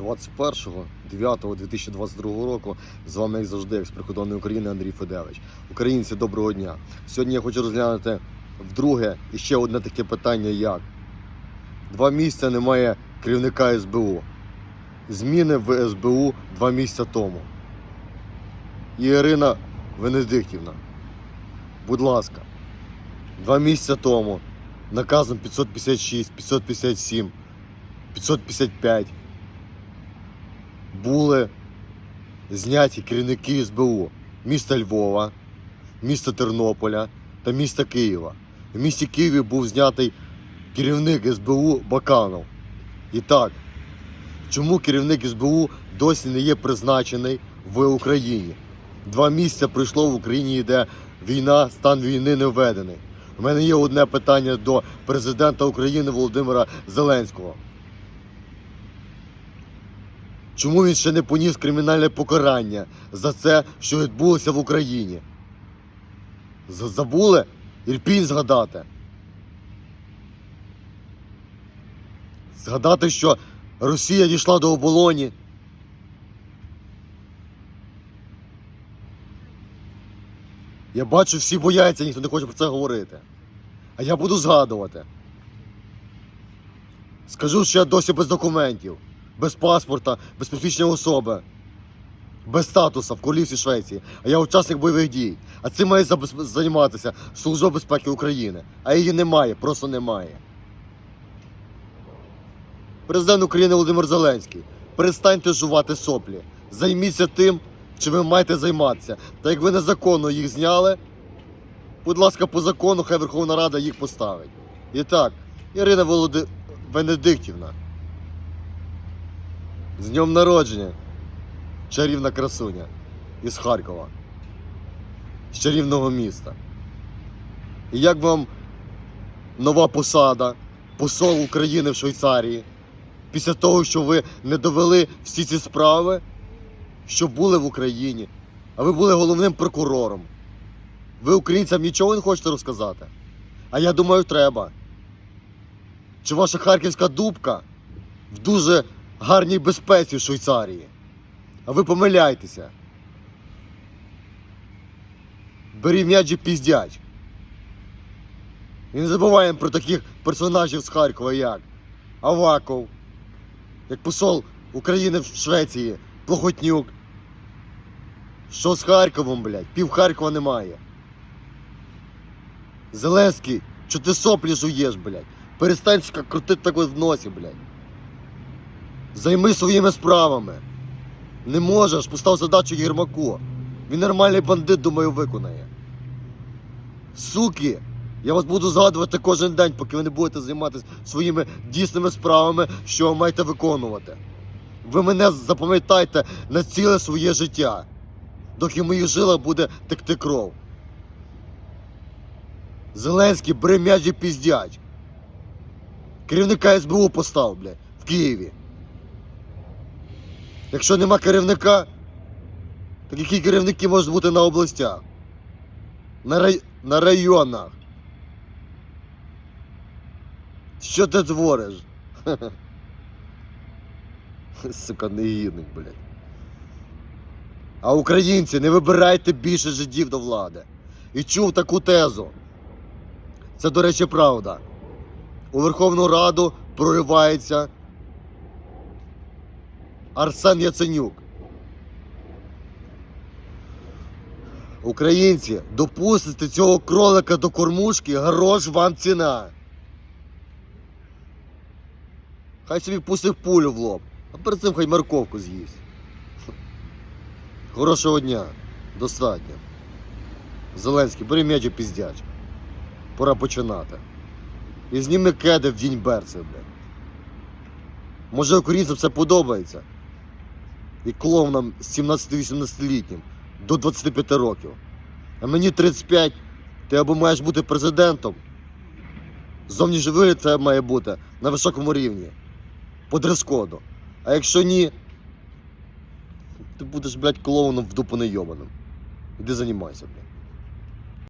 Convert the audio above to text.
21.09.2022 року з вами як завжди екс-прикордонної України Андрій Федевич. Українці, доброго дня. Сьогодні я хочу розглянути вдруге і ще одне таке питання, як два місяці немає керівника СБУ. Зміни в СБУ два місяці тому. І Ірина Венедиктівна, будь ласка, два місяці тому наказом 556, 557, 555 були зняті керівники СБУ міста Львова, міста Тернополя та міста Києва. В місті Києві був знятий керівник СБУ Баканов. І так, чому керівник СБУ досі не є призначений в Україні? Два місяці пройшло в Україні, йде війна, стан війни не введений. У мене є одне питання до президента України Володимира Зеленського. Чому він ще не поніс кримінальне покарання за це, що відбулося в Україні? Забули? Ірпінь згадати. Згадати, що Росія дійшла до оболоні. Я бачу, всі бояться, ніхто не хоче про це говорити. А я буду згадувати. Скажу, що я досі без документів, без паспорта, без посвідчення особи, без статусу в королівстві Швеції. А я учасник бойових дій. А цим має займатися Служба безпеки України. А її немає, просто немає. Президент України Володимир Зеленський, перестаньте жувати соплі. Займіться тим, чим ви маєте займатися. Та як ви незаконно їх зняли, будь ласка, по закону, хай Верховна Рада їх поставить. І так, Ірина Володи... Венедиктівна. З днем народження. Чарівна красуня із Харкова. З чарівного міста. І як вам нова посада, посол України в Швейцарії? Після того, що ви не довели всі ці справи, що були в Україні, а ви були головним прокурором. Ви українцям нічого не хочете розказати? А я думаю, треба. Чи ваша харківська дубка в дуже гарній безпеці в Швейцарії? А ви помиляйтеся. Бері м'яч і піздяч. І не забуваємо про таких персонажів з Харкова, як Аваков, як посол України в Швеції, Плохотнюк. Що з Харковом, блядь? Пів Харкова немає. Зеленський, що ти соплі жуєш, блядь? Перестань крутити так в носі, блядь. Займи своїми справами. Не можеш, постав задачу Єрмаку. Він нормальний бандит, думаю, виконає. Суки! Я вас буду згадувати кожен день, поки ви не будете займатися своїми дійсними справами, що ви маєте виконувати. Ви мене запам'ятайте на ціле своє життя, доки в моїх жилах буде текти кров. Зеленський бери м'яч і піздяч. Керівника СБУ постав, блядь, в Києві. Якщо нема керівника, так які керівники можуть бути на областях? На, рай... на районах. Що ти твориш? Сука, негідник, блядь. А українці, не вибирайте більше жидів до влади. І чув таку тезу. Це, до речі, правда. У Верховну Раду проривається Арсен Яценюк. Українці, допустите цього кролика до кормушки, грош вам ціна. Хай собі пустив пулю в лоб, а перед цим хай морковку з'їсть. Хорошого дня. Достатньо. Зеленський, бери м'яч і піздяч. Пора починати. І зніми кеди в день берці, блядь. Може українцям це подобається. І клоуном 17-18-літнім до 25 років. А мені 35, ти або маєш бути президентом. Зовнішній вигляд це має бути на високому рівні. По дрес-коду. А якщо ні, ти будеш, блядь, клоуном в дупу не. Іди займайся, блядь.